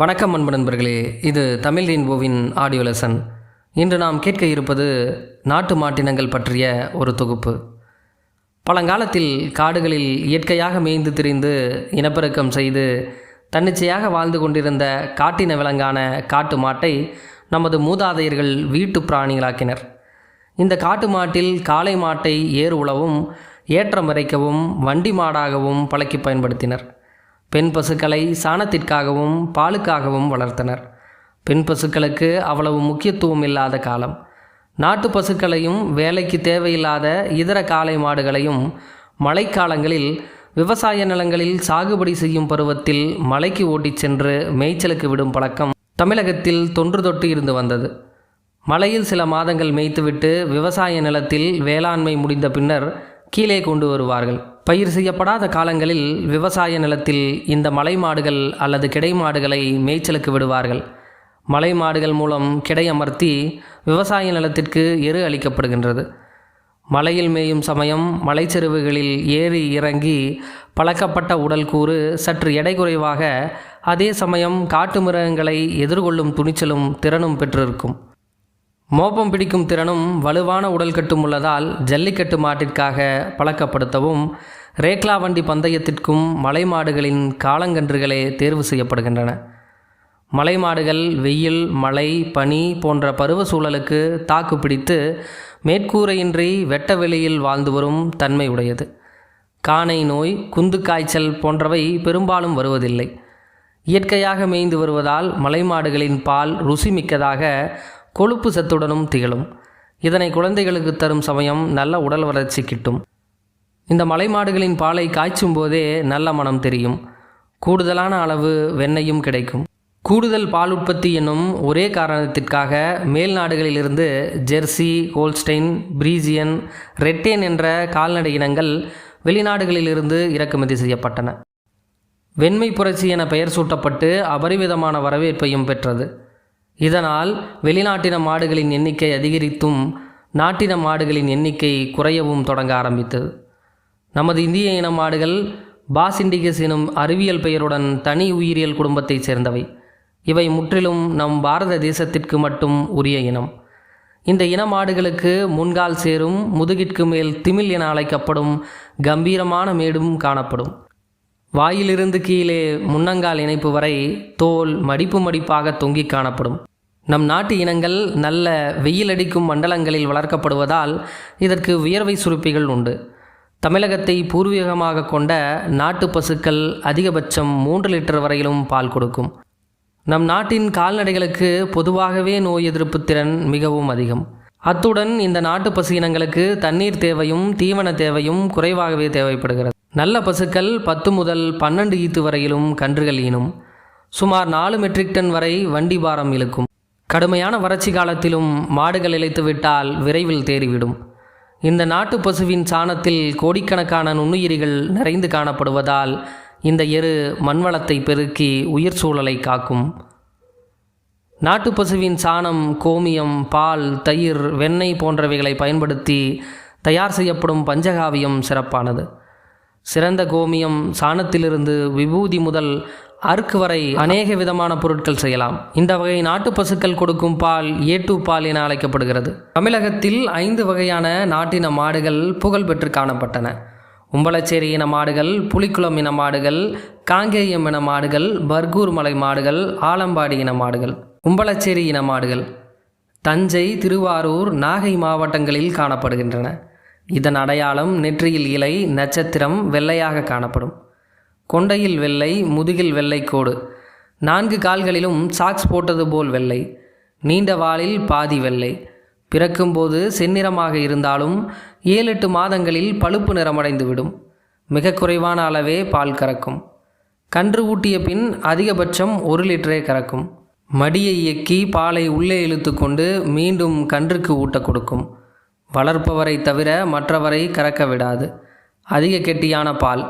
வணக்கம் அன்பு நண்பர்களே இது தமிழ் ரெயின்போவின் ஆடியோ லெசன். இன்று நாம் கேட்க இருப்பது நாட்டு மாட்டினங்கள் பற்றிய ஒரு தொகுப்பு. பழங்காலத்தில் காடுகளில் இயற்கையாக மேய்ந்து திரிந்து இனப்பெருக்கம் செய்து தன்னிச்சையாக வாழ்ந்து கொண்டிருந்த காட்டின விலங்கான காட்டு மாட்டை நமது மூதாதையர்கள் வீட்டு பிராணிகளாக்கினர். இந்த காட்டு மாட்டில் காளை மாட்டை ஏறு உழவும் ஏற்றம் இறைக்கவும் வண்டி மாடாகவும் பழக்கி பயன்படுத்தினர். பெண் பசுக்களை சாணத்திற்காகவும் பாலுக்காகவும் வளர்த்தனர். பெண் பசுக்களுக்கு அவ்வளவு முக்கியத்துவம் இல்லாத காலம். நாட்டு பசுக்களையும் வேலைக்கு தேவையில்லாத இதர காளை மாடுகளையும் மழைக்காலங்களில் விவசாய நிலங்களில் சாகுபடி செய்யும் பருவத்தில் மலைக்கு ஓட்டிச் சென்று மேய்ச்சலுக்கு விடும் பழக்கம் தமிழகத்தில் தொன்று தொட்டு இருந்து வந்தது. மலையில் சில மாதங்கள் மேய்த்துவிட்டு விவசாய நிலத்தில் வேளாண்மை முடிந்த பின்னர் கீழே கொண்டு வருவார்கள். பயிர் செய்யப்படாத காலங்களில் விவசாய நிலத்தில் இந்த மலை மாடுகள் அல்லது கிடை மாடுகளை மேய்ச்சலுக்கு விடுவார்கள். மலை மாடுகள் மூலம் கிடை அமர்த்தி விவசாய நிலத்திற்கு எரு அளிக்கப்படுகின்றது. மலையில் மேயும் சமயம் மலைச்சரிவுகளில் ஏறி இறங்கி பழக்கப்பட்ட உடல் கூறு சற்று எடை குறைவாக அதே சமயம் காட்டு மிருகங்களை எதிர்கொள்ளும் துணிச்சலும் திறனும் பெற்றிருக்கும். மோப்பம் பிடிக்கும் திறனும் வலுவான உடல் கட்டும் உள்ளதால் ஜல்லிக்கட்டு மாட்டிற்காக பழக்கப்படுத்தவும் ரேக்லா வண்டி பந்தயத்திற்கும் மலை மாடுகளின் காலங்கன்றுகளே தேர்வு செய்யப்படுகின்றன. மலை மாடுகள் வெயில் மழை பனி போன்ற பருவ சூழலுக்கு தாக்கு பிடித்து மேற்கூரையின்றி வெட்ட வெளியில் வாழ்ந்து வரும் தன்மை உடையது. காணை நோய் குந்து காய்ச்சல் போன்றவை பெரும்பாலும் வருவதில்லை. இயற்கையாக மேய்ந்து வருவதால் மலைமாடுகளின் பால் ருசிமிக்கதாக கொழுப்பு சத்துடனும் திகழும். இதனை குழந்தைகளுக்கு தரும் சமயம் நல்ல உடல் வளர்ச்சி கிட்டும். இந்த மலை மாடுகளின் பாலை காய்ச்சும் போதே நல்ல மனம் தெரியும். கூடுதலான அளவு வெண்ணையும் கிடைக்கும். கூடுதல் பால் உற்பத்தி என்னும் ஒரே காரணத்திற்காக மேல் நாடுகளிலிருந்து ஜெர்சி ஹோல்ஸ்டைன் பிரீசியன் ரெட்டேன் என்ற கால்நடை இனங்கள் வெளிநாடுகளிலிருந்து இறக்குமதி செய்யப்பட்டன. வெண்மை புரட்சி என பெயர் சூட்டப்பட்டு அபரிவிதமான வரவேற்பையும் பெற்றது. இதனால் வெளிநாட்டின மாடுகளின் எண்ணிக்கை அதிகரித்தும் நாட்டின மாடுகளின் எண்ணிக்கை குறையவும் தொடங்க ஆரம்பித்தது. நமது இந்திய இன மாடுகள் பாசிண்டிகஸ் எனும் அறிவியல் பெயருடன் தனி உயிரியல் குடும்பத்தைச் சேர்ந்தவை. இவை முற்றிலும் நம் பாரத தேசத்திற்கு மட்டும் உரிய இனம். இந்த இன மாடுகளுக்கு முன்கால் சேரும் முதுகிற்கு மேல் திமில் என அழைக்கப்படும் கம்பீரமான மேடும் காணப்படும். வாயிலிருந்து கீழே முன்னங்கால் இணைப்பு வரை தோல் மடிப்பு மடிப்பாக தொங்கிக் காணப்படும். நம் நாட்டு இனங்கள் நல்ல வெயில் அடிக்கும் மண்டலங்களில் வளர்க்கப்படுவதால் இதற்கு வியர்வை சுருப்பிகள் உண்டு. தமிழகத்தை பூர்வீகமாக கொண்ட நாட்டு பசுக்கள் அதிகபட்சம் மூன்று லிட்டர் வரையிலும் பால் கொடுக்கும். நம் நாட்டின் கால்நடைகளுக்கு பொதுவாகவே நோய் எதிர்ப்பு திறன் மிகவும் அதிகம். அத்துடன் இந்த நாட்டு பசு இனங்களுக்கு தண்ணீர் தேவையும் தீவன தேவையும் குறைவாகவே தேவைப்படுகிறது. நல்ல பசுக்கள் பத்து முதல் பன்னெண்டு ஈத்து வரையிலும் கன்றுகள் ஈனும். சுமார் நாலு மெட்ரிக் டன் வரை வண்டி பாரம் இழுக்கும். கடுமையான வறட்சி காலத்திலும் மாடுகள் இழைத்துவிட்டால் விரைவில் தேறிவிடும். இந்த நாட்டு பசுவின் சாணத்தில் கோடிக்கணக்கான நுண்ணுயிரிகள் நிறைந்து காணப்படுவதால் இந்த எரு மண்வளத்தை பெருக்கி உயிர் சூழலை காக்கும். நாட்டு பசுவின் சாணம் கோமியம் பால் தயிர் வெண்ணெய் போன்றவைகளை பயன்படுத்தி தயார் செய்யப்படும் பஞ்சகாவியம் சிறப்பானது. சிறந்த கோமியம் சாணத்திலிருந்து விபூதி முதல் அருக்கு வரை அநேக விதமான பொருட்கள் செய்யலாம். இந்த வகை நாட்டு பசுக்கள் கொடுக்கும் பால் ஏட்டு பால் என அழைக்கப்படுகிறது. தமிழகத்தில் ஐந்து வகையான நாட்டின மாடுகள் புகழ்பெற்று காணப்பட்டன. உம்பளச்சேரி இன மாடுகள் புலிக்குளம் இன மாடுகள் காங்கேயம் இன மாடுகள் பர்கூர் மலை மாடுகள் ஆலம்பாடி இன மாடுகள் உம்பளச்சேரி இன மாடுகள். தஞ்சை திருவாரூர் நாகை மாவட்டங்களில் காணப்படுகின்றன. இதன் அடையாளம் நெற்றியில் இலை நட்சத்திரம் வெள்ளையாக காணப்படும். கொண்டையில் வெள்ளை முதுகில் வெள்ளை கோடு நான்கு கால்களிலும் சாக்ஸ் போட்டது போல் வெள்ளை. நீண்ட வாளில் பாதி வெள்ளை. பிறக்கும்போது செந்நிறமாக இருந்தாலும் ஏழு எட்டு மாதங்களில் பழுப்பு நிறமடைந்து விடும் மிக குறைவான அளவே பால் கறக்கும். கன்று ஊட்டிய பின் அதிகபட்சம் ஒரு லிட்டரே கறக்கும். மடியை இயக்கி பாலை உள்ளே இழுத்து கொண்டு மீண்டும் கன்றுக்கு ஊட்ட கொடுக்கும். வளர்ப்பவரை தவிர மற்றவரை கறக்க விடாது அதிக கெட்டியான பால்.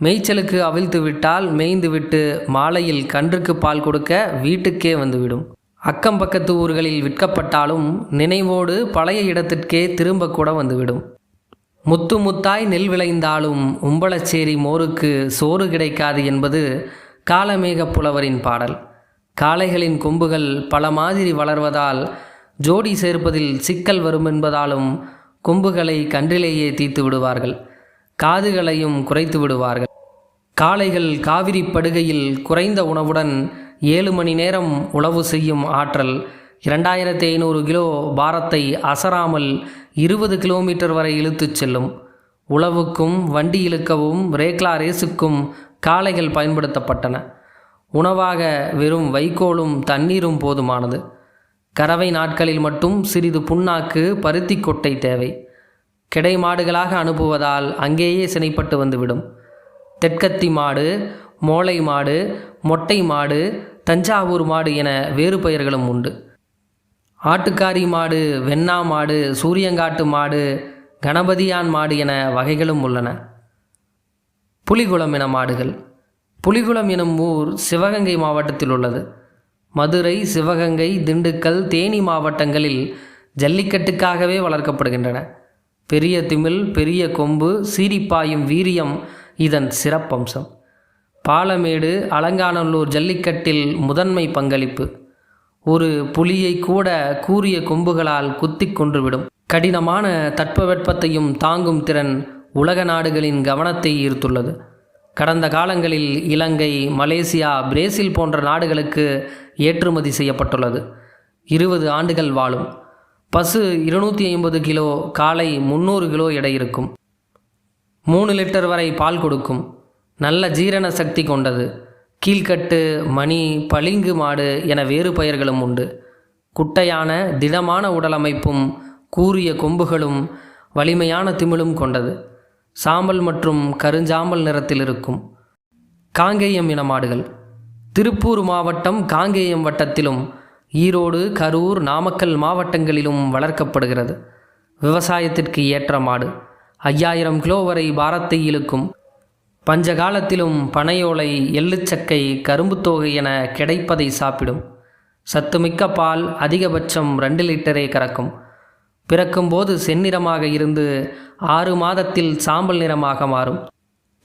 மேய்ச்சலுக்கு அவிழ்த்து விட்டால் மேய்ந்து விட்டு மாலையில் கன்றுக்கு பால் கொடுக்க வீட்டுக்கே வந்துவிடும். அக்கம் பக்கத்து ஊர்களில் விற்கப்பட்டாலும் நினைவோடு பழைய இடத்திற்கே திரும்ப கூட வந்துவிடும். முத்து முத்தாய் நெல் விளைந்தாலும் உம்பளச்சேரி மோருக்கு சோறு கிடைக்காது என்பது காலமேக புலவரின் பாடல். காளைகளின் கொம்புகள் பல மாதிரி வளர்வதால் ஜோடி சேர்ப்பதில் சிக்கல் வரும் என்பதாலும் கொம்புகளை கன்றிலேயே தீர்த்து விடுவார்கள். காதுகளையும் குறைத்து விடுவார்கள். காளைகள் காவிரி படுகையில் குறைந்த உணவுடன் ஏழு மணி நேரம் உழவு செய்யும் ஆற்றல் இரண்டாயிரத்தி ஐநூறு கிலோ பாரத்தை அசராமல் இருபது கிலோமீட்டர் வரை இழுத்துச் செல்லும். உழவுக்கும் வண்டி இழுக்கவும் ரேக்லா ரேஸுக்கும் காளைகள் பயன்படுத்தப்பட்டன. உணவாக வெறும் வைக்கோலும் தண்ணீரும் போதுமானது. கறவை நாட்களில் மட்டும் சிறிது புண்ணாக்கு பருத்தி கொட்டை தேவை. கிடை மாடுகளாக அனுப்புவதால் அங்கேயே சினைப்பட்டு வந்துவிடும். தெற்கத்தி மாடு மோளை மாடு மொட்டை மாடு தஞ்சாவூர் மாடு என வேறு பெயர்களும் உண்டு. ஆட்டுக்காரி மாடு வெண்ணா மாடு சூரியங்காட்டு மாடு கணபதியான் மாடு என வகைகளும் உள்ளன. புலிகுளம் என மாடுகள். புலிகுளம் எனும் ஊர் சிவகங்கை மாவட்டத்தில் உள்ளது. மதுரை சிவகங்கை திண்டுக்கல் தேனி மாவட்டங்களில் ஜல்லிக்கட்டுக்காகவே வளர்க்கப்படுகின்றன. பெரிய திமில் பெரிய கொம்பு சீரிப்பாயும் வீரியம் இதன் சிறப்பம்சம். பாலமேடு அலங்காநல்லூர் ஜல்லிக்கட்டில் முதன்மை பங்களிப்பு. ஒரு புலியை கூட கூறிய கொம்புகளால் குத்திக் கொன்றுவிடும். கடினமான தட்பவெட்பத்தையும் தாங்கும் திறன் உலக நாடுகளின் கவனத்தை ஈர்த்துள்ளது. கடந்த காலங்களில் இலங்கை மலேசியா பிரேசில் போன்ற நாடுகளுக்கு ஏற்றுமதி செய்யப்பட்டுள்ளது. இருபது ஆண்டுகள் வாழும். பசு இருநூற்றி ஐம்பது கிலோ காலை முந்நூறு கிலோ எடை இருக்கும். மூணு லிட்டர் வரை பால் கொடுக்கும். நல்ல ஜீரண சக்தி கொண்டது. கீழ்கட்டு மணி பளிங்கு மாடு என வேறு பெயர்களும் உண்டு. குட்டையான திடமான உடலமைப்பும் கூரிய கொம்புகளும் வலிமையான திமிழும் கொண்டது. சாம்பல் மற்றும் கருஞ்சாம்பல் நிறத்தில் இருக்கும். காங்கேயம் இன மாடுகள். திருப்பூர் மாவட்டம் காங்கேயம் வட்டத்திலும் ஈரோடு கரூர் நாமக்கல் மாவட்டங்களிலும் வளர்க்கப்படுகிறது. விவசாயத்திற்கு ஏற்ற மாடு. ஐயாயிரம் கிலோ வரை பாரத்தை இழுக்கும். பஞ்சகாலத்திலும் பனையோலை எள்ளுச்சக்கை கரும்புத்தோகை என கிடைப்பதை சாப்பிடும். சத்துமிக்க பால் அதிகபட்சம் ரெண்டு லிட்டரே கறக்கும். பிறக்கும்போது செந்நிறமாக இருந்து ஆறு மாதத்தில் சாம்பல் நிறமாக மாறும்.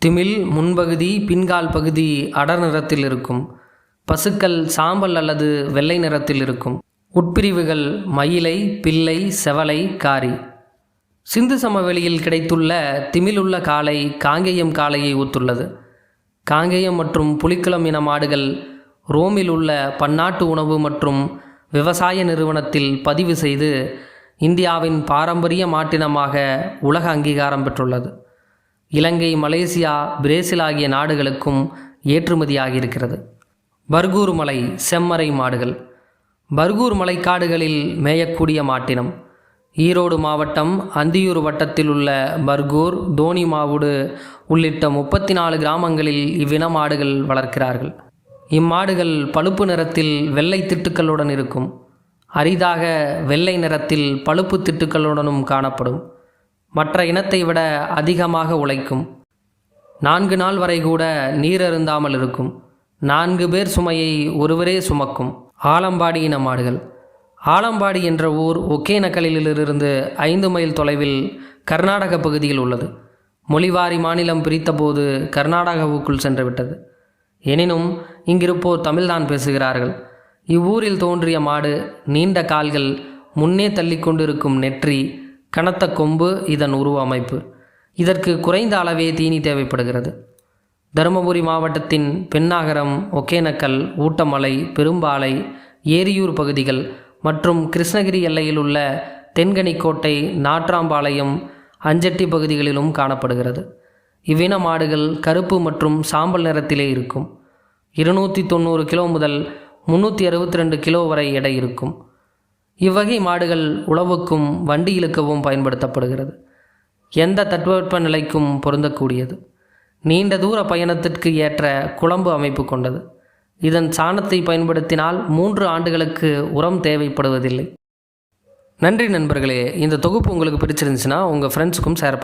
திமில் முன்பகுதி பின்கால் பகுதி அடர் நிறத்தில் இருக்கும். பசுக்கள் சாம்பல் அல்லது வெள்ளை நிறத்தில் இருக்கும். உட்பிரிவுகள் மயிலை பிள்ளை செவலை காரி. சிந்து சமவெளியில் கிடைத்துள்ள திமிலுள்ள காளை காங்கேயம் காளையை ஒத்துள்ளது காங்கேயம் மற்றும் புலிக்குளம் இன மாடுகள் ரோமில் உள்ள பன்னாட்டு உணவு மற்றும் விவசாய நிறுவனத்தில் பதிவு செய்து இந்தியாவின் பாரம்பரிய மாட்டினமாக உலக அங்கீகாரம் பெற்றுள்ளது. இலங்கை மலேசியா பிரேசில் ஆகிய நாடுகளுக்கும் ஏற்றுமதியாகியிருக்கிறது. பர்கூர் மலை செம்மறை மாடுகள். பர்கூர் மலைக்காடுகளில் மேயக்கூடிய மாட்டினம். ஈரோடு மாவட்டம் அந்தியூர் வட்டத்தில் உள்ள பர்கூர் தோனிமாவுடு உள்ளிட்ட முப்பத்தி நாலு கிராமங்களில் இவ்வின மாடுகள் வளர்க்கிறார்கள். இம்மாடுகள் பழுப்பு நிறத்தில் வெள்ளை திட்டுக்களுடன் இருக்கும். அரிதாக வெள்ளை நிறத்தில் பழுப்பு திட்டுக்களுடனும் காணப்படும். மற்ற இனத்தை விட அதிகமாக உழைக்கும். நான்கு நாள் வரை கூட நீர் அருந்தாமல் இருக்கும். நான்கு பேர் சுமையை ஒருவரே சுமக்கும். ஆலம்பாடி இன மாடுகள். ஆலம்பாடி என்ற ஊர் ஒகேனக்கலிலிருந்து ஐந்து மைல் தொலைவில் கர்நாடக பகுதியில் உள்ளது. மொழிவாரி மாநிலம் பிரித்தபோது கர்நாடகாவுக்குள் சென்றுவிட்டது. எனினும் இங்கிருப்போர் தமிழ்தான் பேசுகிறார்கள். இவ்வூரில் தோன்றிய மாடு நீண்ட கால்கள் முன்னே தள்ளி கொண்டிருக்கும் நெற்றி கனத்த கொம்பு இதன் உருவ அமைப்பு இதற்கு குறைந்த அளவே தீனி தேவைப்படுகிறது. தருமபுரி மாவட்டத்தின் பெண்ணாகரம் ஒகேனக்கல் ஊட்டமலை பெரும்பாலை ஏரியூர் பகுதிகள் மற்றும் கிருஷ்ணகிரி எல்லையில் உள்ள தென்கனிக்கோட்டை நாற்றாம்பாளையம் அஞ்சட்டி பகுதிகளிலும் காணப்படுகிறது. இவ்வின மாடுகள் கருப்பு மற்றும் சாம்பல் நிறத்திலே இருக்கும். இருநூற்றி தொண்ணூறு கிலோ முதல் முந்நூற்றி அறுபத்தி ரெண்டு கிலோ வரை எடை இருக்கும். இவ்வகை மாடுகள் உழவுக்கும் வண்டி இழுக்கவும் பயன்படுத்தப்படுகிறது. எந்த தட்பவெப்ப நிலைக்கும் பொருந்தக்கூடியது. நீண்ட தூர பயணத்திற்கு ஏற்ற குழம்பு அமைப்பு கொண்டது. இதன் சாணத்தை பயன்படுத்தினால் மூன்று ஆண்டுகளுக்கு உரம் தேவைப்படுவதில்லை. நன்றி நண்பர்களே இந்த தொகுப்பு உங்களுக்கு பிடிச்சிருந்துச்சுன்னா உங்கள் ஃப்ரெண்ட்ஸுக்கும் ஷேர் பண்ணுங்கள்